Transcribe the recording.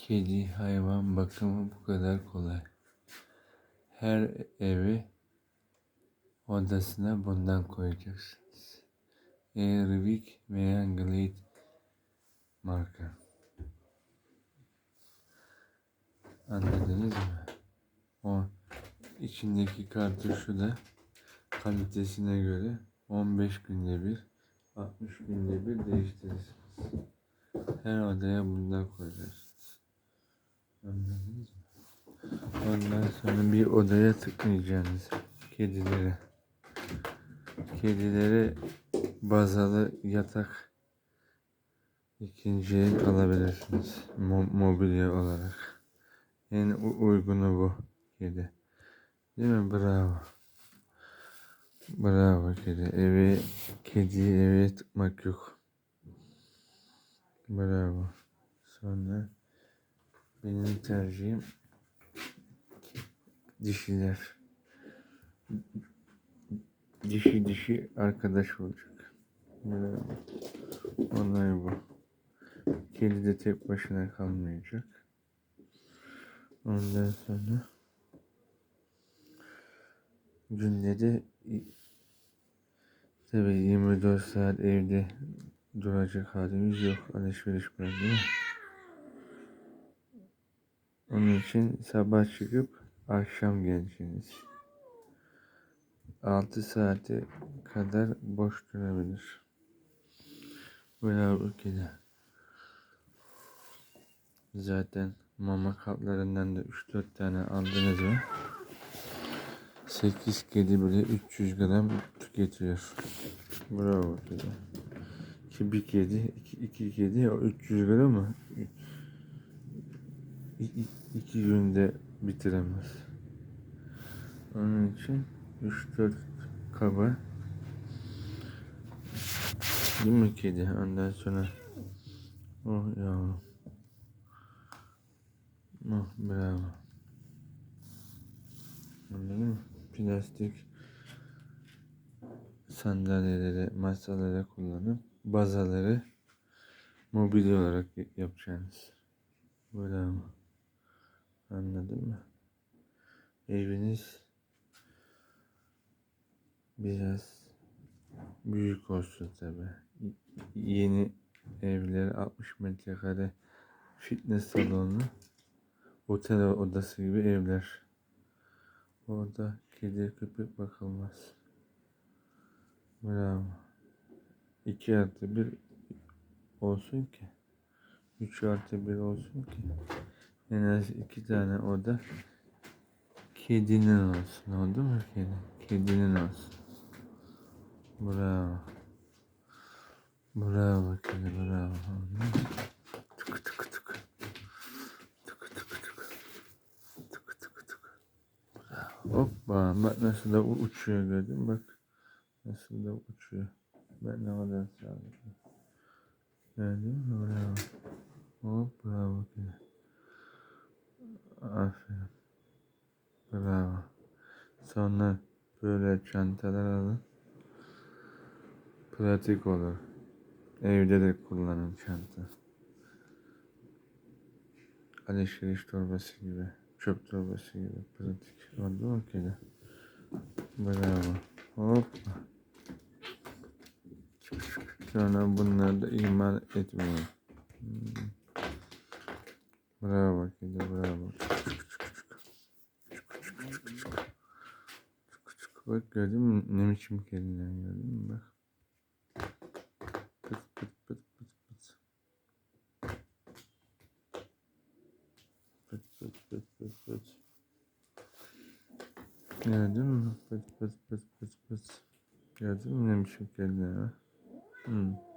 Kedi hayvan bakımı bu kadar kolay. Her evi odasına bundan koyacaksınız. Airwick veya Glade marka. Anladınız mı? O içindeki kartuşu da kalitesine göre 15 günde bir 60 günde bir değiştirirsiniz. Her odaya bundan koyacaksınız. Ondan sonra bir odaya tıkmayacaksınız. Kedilere. Kedilere bazalı yatak ikinci el alabilirsiniz. Mo- mobilya olarak. En uygunu bu kedi. Değil mi? Bravo. Bravo kedi. Evi, kediyi eve tıkmak yok. Bravo. Sonra benim tercihim dişiler. Dişi dişi arkadaş olacak. Olay bu. Kedi de tek başına kalmayacak. Ondan sonra günde de tabii 24 saat evde duracak halimiz yok. Alışveriş mi? Onun için sabah çıkıp akşam geleceksiniz. 6 saate kadar boş durabilir. Bu kedi. Zaten mama kaplarından da 3-4 tane aldınız mı? 8 kedi bile 300 gram tüketiyor. Bravo kedi. Ki bir kedi, iki, iki kedi o 300 gram mı? İki, günde bitiremez. Onun için 3-4 kaba Değil mi kedi? Ondan sonra Oh yavrum. Oh bravo. Anladın mı? Plastik sandalyeleri, masaları kullanıp bazaları mobilya olarak yapacaksınız. Bravo. Anladın mı? Eviniz biraz büyük olsun tabi. Yeni evler 60 metrekare fitness salonu, otel odası gibi evler. Orada kedi köpek bakılmaz. Bravo. 2 artı 1 olsun ki. 3 artı 1 olsun ki. En az 2 tane oda kedinin olsun. Oldu mu kedi? Kedinin olsun. Bravo. Bravo kedi bravo. Tık tık tık. Tık tık tık. Tık tık tık. Bravo. Hoppa bak nasıl da uçuyor gördün bak. Nasıl da uçuyor. Ben ne kadar sağlıklı. Gördün mü? Bravo. Hop bravo kedi. Aferin. Bravo. Sonra böyle çantalar alın. Pratik olur. Evde de kullanın çanta. Alışveriş torbası gibi. Çöp torbası gibi. Pratik. Oldu mu kedi? Bravo. Hoppa. Sonra bunları da ihmal etmeyin. Hmm. Bravo kedi bravo. Bak gördün mü ne biçim kediler gördün mü bak. Pıt pıt pıt pıt pıt. Pıt pıt pıt pıt pıt. Gördün mü? Pıt pıt pıt pıt pıt. Gördün mü ne biçim kediler var? Hmm.